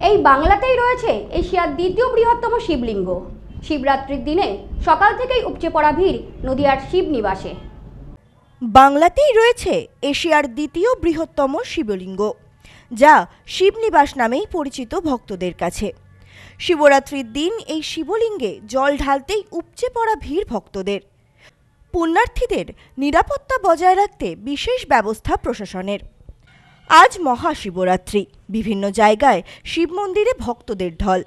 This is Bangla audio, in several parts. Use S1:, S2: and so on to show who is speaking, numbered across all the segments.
S1: এই বাংলাতেই রয়েছে এশিয়ার দ্বিতীয় বৃহত্তম শিবলিঙ্গ। শিবরাত্রির দিনে সকাল থেকেই উপচে পড়া ভিড় নদিয়ার শিবনিবাসে।
S2: বাংলাতেই রয়েছে এশিয়ার দ্বিতীয় বৃহত্তম শিবলিঙ্গ, যা শিবনিবাস নামেই পরিচিত ভক্তদের কাছে। শিবরাত্রির দিন এই শিবলিঙ্গে জল ঢালতেই উপচে পড়া ভিড় ভক্তদের। পুণ্যার্থীদের নিরাপত্তা বজায় রাখতে বিশেষ ব্যবস্থা প্রশাসনের। আজ মহাশিবরাত্রি। বিভিন্ন জায়গায় শিব মন্দিরে ভক্তদের ঢল।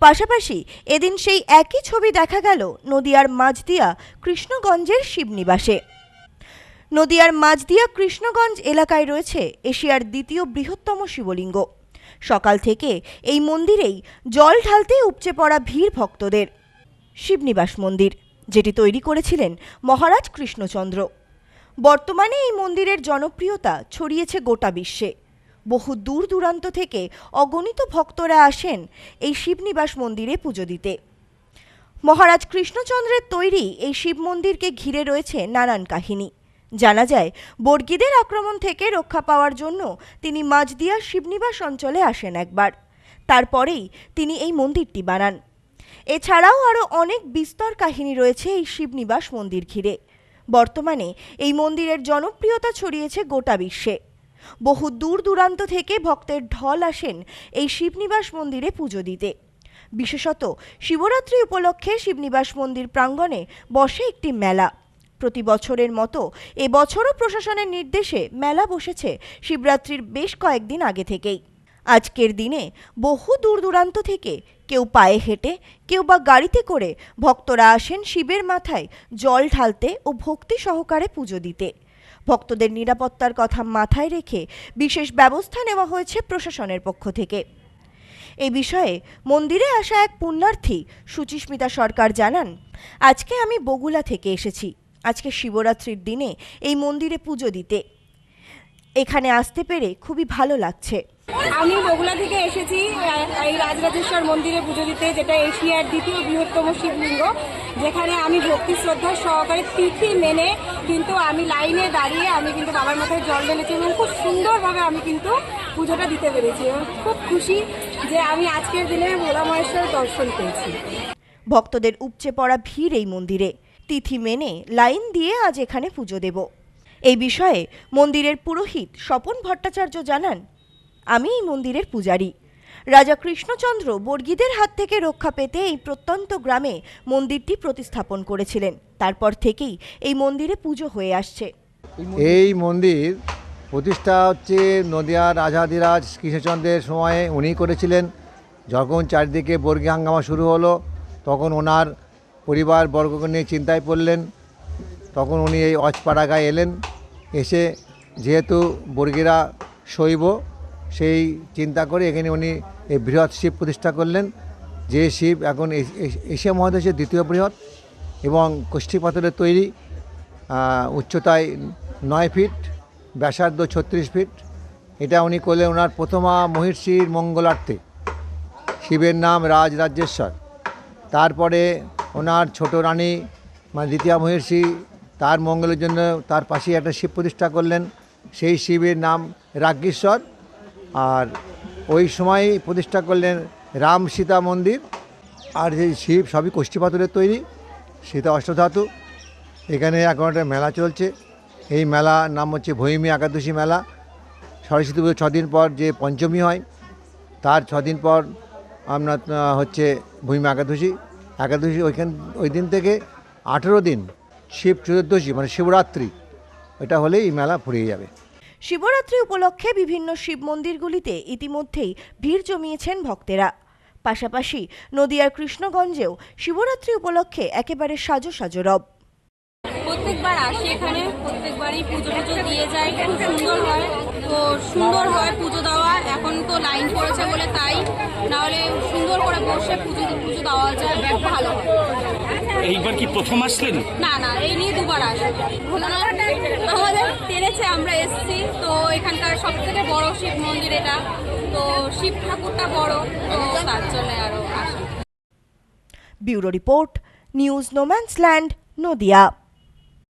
S2: পাশাপাশি এদিন সেই একই ছবি দেখা গেল নদিয়ার মাঝদিয়া কৃষ্ণগঞ্জের শিবনিবাসে। নদিয়ার মাঝদিয়া কৃষ্ণগঞ্জ এলাকায় রয়েছে এশিয়ার দ্বিতীয় বৃহত্তম শিবলিঙ্গ। সকাল থেকে এই মন্দিরেই জল ঢালতে উপচে পড়া ভিড় ভক্তদের। শিবনিবাস মন্দির, যেটি তৈরি করেছিলেন মহারাজ কৃষ্ণচন্দ্র। বর্তমানে এই মন্দিরের জনপ্রিয়তা ছড়িয়েছে গোটা বিশ্বে। বহু দূর দূরান্ত থেকে অগণিত ভক্তরা আসেন এই শিবনিবাস মন্দিরে পুজো দিতে। মহারাজ কৃষ্ণচন্দ্রের তৈরি এই শিব মন্দিরকে ঘিরে রয়েছে নানান কাহিনী। জানা যায়, বর্গীদের আক্রমণ থেকে রক্ষা পাওয়ার জন্য তিনি মাঝদিয়া শিবনিবাস অঞ্চলে আসেন একবার। তারপরেই তিনি এই মন্দিরটি বানান। এছাড়াও আরও অনেক বিস্তর কাহিনী রয়েছে এই শিবনিবাস মন্দির ঘিরে। বর্তমানে এই মন্দিরের জনপ্রিয়তা ছড়িয়েছে গোটা বিশ্বে। বহু দূর দূরান্ত থেকে ভক্তের ঢল আসেন এই শিবনিবাস মন্দিরে পুজো দিতে। বিশেষত শিবরাত্রি উপলক্ষে শিবনিবাস মন্দির প্রাঙ্গণে বসে একটি মেলা। প্রতি বছরের মতো এবছরও প্রশাসনের নির্দেশে মেলা বসেছে শিবরাত্রির বেশ কয়েকদিন আগে থেকেই। আজকের দিনে বহু দূর দূরান্ত থেকে কেউ পায়ে হেঁটে, কেউ বা গাড়িতে করে ভক্তরা আসেন শিবের মাথায় জল ঢালতে ও ভক্তি সহকারে পুজো দিতে। ভক্তদের নিরাপত্তার কথা মাথায় রেখে বিশেষ ব্যবস্থা নেওয়া হয়েছে প্রশাসনের পক্ষ থেকে। এই বিষয়ে মন্দিরে আসা এক পুণ্যার্থী সুচিস্মিতা সরকার জানান, আজকে আমি বগুলা থেকে এসেছি। আজকে শিবরাত্রির দিনে এই মন্দিরে পুজো দিতে। এখানে আসতে পেরে খুবই ভালো লাগছে।
S3: আমি বগুলা থেকে এসেছি এই রাজরাজেশ্বর মন্দিরে পুজো দিতে যেটা এশিয়ার দ্বিতীয় বৃহত্তম শিবলিঙ্গ যেখানে আমি ভক্তি শ্রদ্ধা সহকারে তিথি মেনে কিন্তু আমি লাইনে দাঁড়িয়ে আমি কিন্তু বাবার মাথায় জল ঢেলেছি এবং খুব সুন্দরভাবে আমি কিন্তু পুজোটা দিতে পেরেছি এবং খুব খুশি যে আমি আজকের দিনে ভোলা মহেশ্বরের দর্শন পেয়েছি।
S2: ভক্তদের উপচে পড়া ভিড় এই মন্দিরে। তিথি মেনে লাইন দিয়ে আজ এখানে পুজো দেব। এই বিষয়ে মন্দিরের পুরোহিত স্বপন ভট্টাচার্য জানান, আমি এই মন্দিরের পূজারী। রাজা কৃষ্ণচন্দ্র বর্গীদের হাত থেকে রক্ষা পেতে এই প্রত্যন্ত গ্রামে মন্দিরটি প্রতিস্থাপন করেছিলেন। তারপর থেকেই এই মন্দিরে পুজো হয়ে আসছে।
S4: এই মন্দির প্রতিষ্ঠা হচ্ছে নদিয়ার রাজাধিরাজ কৃষ্ণচন্দ্রের সময়ে উনি করেছিলেন। যখন চারিদিকে বর্গী হাঙ্গামা শুরু হলো, তখন ওনার পরিবার বর্গকে নিয়ে চিন্তায় পড়লেন। তখন উনি এই অজপাড়াগায় এলেন। এসে যেহেতু বর্গীরা শৈব, সেই চিন্তা করে এখানে উনি এই বৃহৎ শিব প্রতিষ্ঠা করলেন। যে শিব এখন এশিয়া মহাদেশের দ্বিতীয় বৃহৎ এবং কষ্টি পাথরের তৈরি উচ্চতায় নয় ফিট, ব্যাসার্ধ ছত্রিশ ফিট। এটা উনি করলেন ওনার প্রথমা মহিষীর মঙ্গলার্থে। শিবের নাম রাজ রাজ্যেশ্বর তারপরে ওনার ছোট রানী মানে দ্বিতীয় মহিষী তার মঙ্গলের জন্য তার পাশে একটা শিব প্রতিষ্ঠা করলেন। সেই শিবের নাম রাজ্ঞেশ্বর আর ওই সময়ই প্রতিষ্ঠা করলেন রাম সীতা মন্দির। আর যে শিব সবই কষ্টি পাথরের তৈরি, সীতা অষ্টধাতু এখানে এখন একটা মেলা চলছে। এই মেলা নাম হচ্ছে ভৈমী একাদশী মেলা। সরস্বতী পুজো ছদিন পর যে পঞ্চমী হয়, তার ছদিন পর আপনার হচ্ছে ভূমি একাদশী। একাদশী ওইখান, ওই দিন থেকে আঠেরো দিন শিব চতুর্দশী মানে শিবরাত্রি এটা হলে এই মেলা ফুরিয়ে যাবে।
S2: শিবরাত্রি উপলক্ষে বিভিন্ন শিব মন্দিরগুলিতে ইতিমধ্যেই ভিড় জমিয়েছেন ভক্তেরা। পাশাপাশি নদিয়ার কৃষ্ণগঞ্জেও শিবরাত্রি উপলক্ষে একেবারে সাজো সাজো রব।
S3: প্রত্যেকবার আসি এখানে প্রত্যেকবারই পুজো পুজো দিয়ে যায় খুব সুন্দর হয়। তো সুন্দর হয় পুজো দেওয়া। এখন তো লাইন পড়েছে বলে তাই। নাহলে সুন্দর করে বসে পুজো পুজো দেওয়া যায় ভালো
S5: এইবার কি প্রথম আসলেন?
S3: না না এই নিয়ে দুবার আসি ভোলানাথ আমাদের টেনেছে আমরা এসছি। তো এখানকার সব থেকে বড় শিব মন্দির এটা। তো শিব ঠাকুরটা বড় তো তার জন্য আরও আসি
S2: bureau report news no man's land Nadia.